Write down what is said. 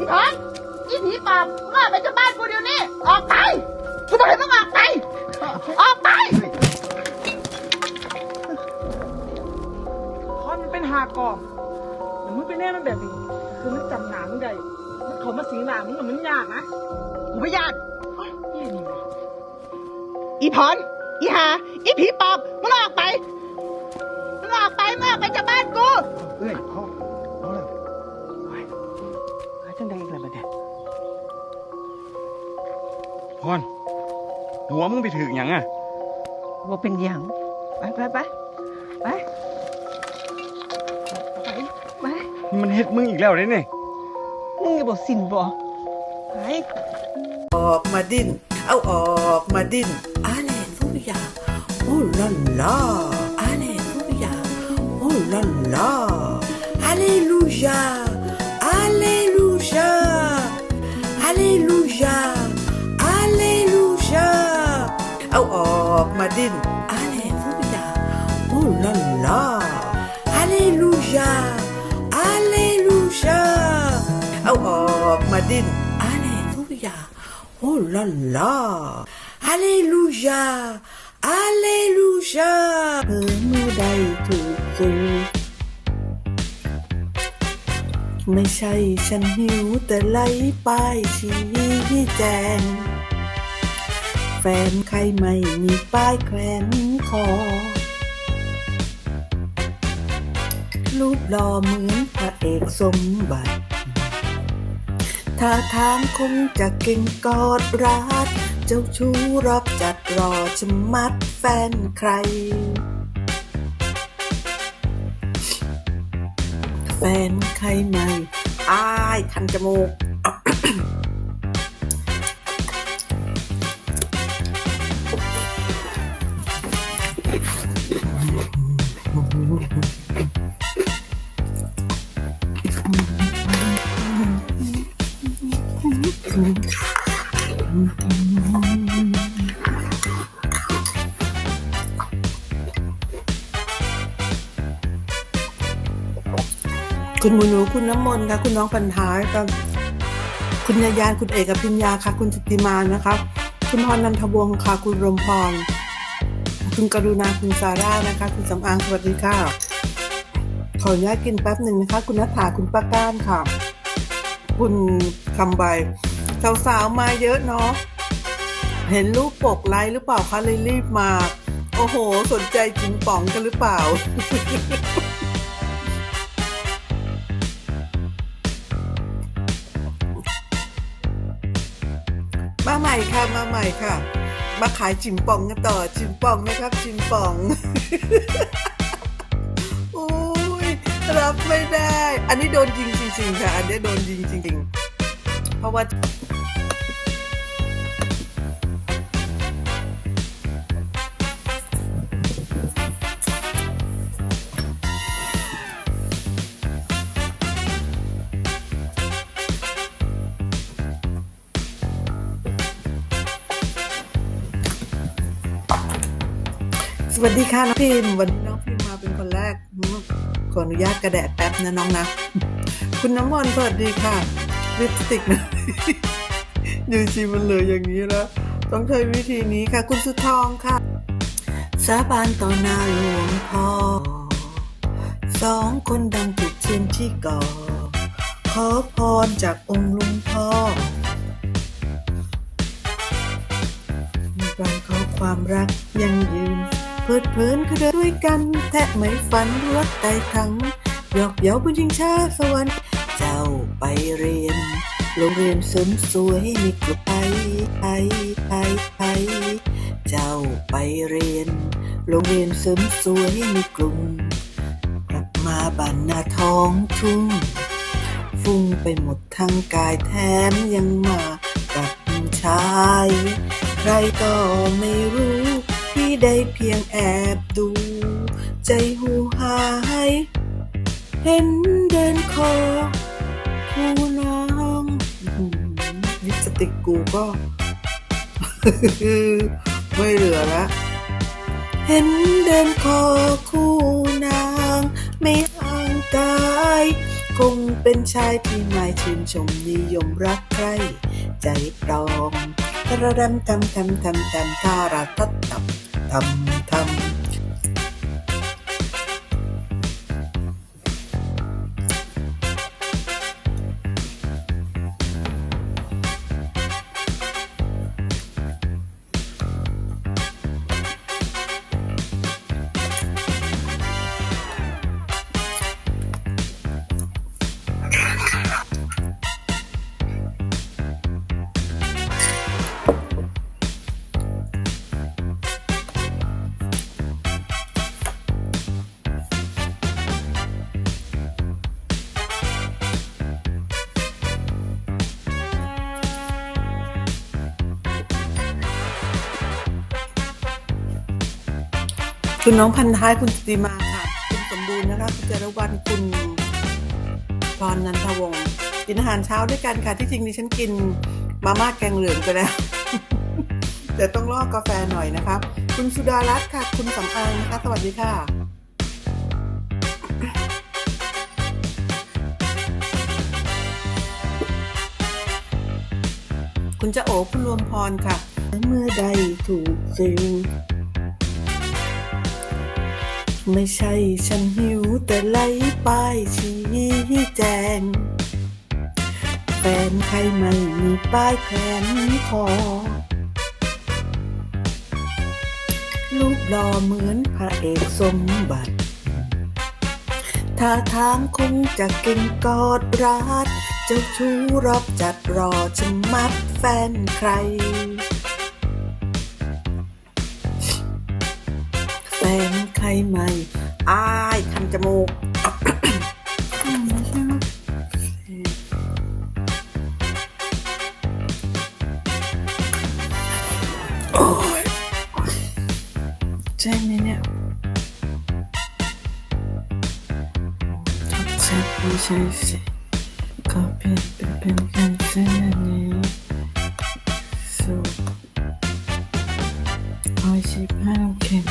อีทองอีผีปอบมึงออกไปจากบ้านกูเดี๋ยวนี้ ออกไปกูบอกให้มึงออกไป ออกไปพอนมันเป็นหากองแต่มึงเป็นแน่มันแบบนี้ คือมันจำหนามึงได้มันเขามาสิงหนามึงอะมันยากนะกูไม่อยากเฮ้ยนี่แหละอีพรอีหาอีผีปอบมึงออกไปมึงออกไปมึงออกไปจากบ้านกู เอ้ยพ่อเอา หัวมึงไปถึงหยังอะว่าเป็นหยังไปไปไปไปไปไปนี่มันเฮ็ดมึงอีกแล้วเลยนี่มึงอย่าบอกสินบ่ไปออกมาดิ้น เอาออกมาดิ้นอะไรทุกอย่างโอ้ลาลาอะไรทุกอย่างโอ้ลาลาอะเลลูยา อะไรทุกอย่าง Oh là là Alléluia Alléluia เธอเมื่อใดถูกสูไม่ใช่ฉันหิวแต่ไหลป้ายชี้แจง แฟนใครไม่มีป้ายแขวนคอรูปหล่อเหมือนพระเอกสมบัติท่าทางคงจะเก่งกอดรัด เจ้าชู้รับจัดรอชะมัดแฟนใคร แฟนใครไหมอ้าย คันจมูก คุณหมูหนูคุณน้ำมนต์ค่ะ คุณน้องพันท้ายครับคุณยายานคุณเอกพิญญาค่ะ คุณจิตติมานะคะ คุณพรนันทวงศ์ค่ะ คุณรมพรคุณกรุณาคุณซาร่านะคะ คุณสำอางสวัสดีค่ะ ขออนุญาตกินแป๊บหนึ่งนะคะ คุณนัฐาคุณป้าก้านค่ะ คุณคำใบ สาวๆ มาเยอะเนาะ เห็นรูปปกไลค์หรือเปล่าคะเลยรีบมา โอ้โห สนใจจิงป๋องกันหรือเปล่า มาใหม่ค่ะ มาใหม่ค่ะ มาขายจิมป่องกันต่อ จิมป่องนะครับจิมป่องอุ้ยรับไม่ได้ อันนี้โดนยิงจริงๆค่ะ อันนี้โดนยิงจริงๆ เพราะว่าสวัสดีค่ะน้องพิมวันนี้น้องพิมมาเป็นคนแรกขออนุญาตกระแดดแป๊บนะน้องนะ คุณน้ำมนต์สวัสดีค่ะ ลิปสติกนะยู่ชีมันเหลยอย่างนี้แล้วต้องใช้วิธีนี้ค่ะ คุณสุทองค่ะ สาบานต่อหน้าหลวงพ่อสองคนดังจุดเทียนที่ก่อ ขอพรจากองค์หลุงพ่อมีการขอความรักยังยืนเพิดเพลินคือเดินด้วยกัน แทะไม่ฝันรักไต่ทั้งหยอกเย้าบนชิงชาสวรรค์ เจ้าไปเรียน โรงเรียนเสริมสวยมีกลุ่มไปไปไปไปเจ้าไปเรียน โรงเรียนเสริมสวยมีกลุ่มกลับมาบ้านนาท้องทุ่ง ฟุ้งไปหมดทั้งกายแถมยังมากับชาย ใครก็ไม่รู้ที่ได้เพียงแอบดู ใจหูหาย เห็นเดินคอ คู่น้องลิปสติกกูก็ ไม่เหลือละเห็นเดินคอคู่นาง ไม่ห่างกายคงเป็นชายที่ไม่ชื่นชมนิยมรักใคร ใจปลอมตระดำทำทำทำทำทาราตัดตับทำทำ คุณน้องพันท้ายคุณสติมาค่ะ คุณสมบูรณ์นะคะคุณจารวัน คุณพรนันทวงศ์กินอาหารเช้าด้วยกันค่ะ ที่จริงดิฉันกินมาม่าแกงเหลืองไปแล้ว แต่ต้องลอกกาแฟหน่อยนะคะคุณสุดารัตน์ค่ะ คุณสำอางนะคะ สวัสดีค่ะคุณจะโอคุณรวมพรค่ะ เมื่อใดถูกสื่อ ไม่ใช่ฉันหิวแต่ไล่ป้ายชี้แจง แฟนใครไม่มีป้ายแขวนคอรูปหล่อเหมือนพระเอกสมบัติท่าทางคงจะเก่งกอดรัดเจ้าชู้รอบจัดรอจะมัดแฟนใคร แฟน ใครใหม่อายคันจมูกอืมไม่ใช่ไหมเนี่ยทับชัดไม่ใช่สิก็เปลี่ยนเป็นเป็นกันเส้นนี้สูร้อยสิบห้าโอเคไหม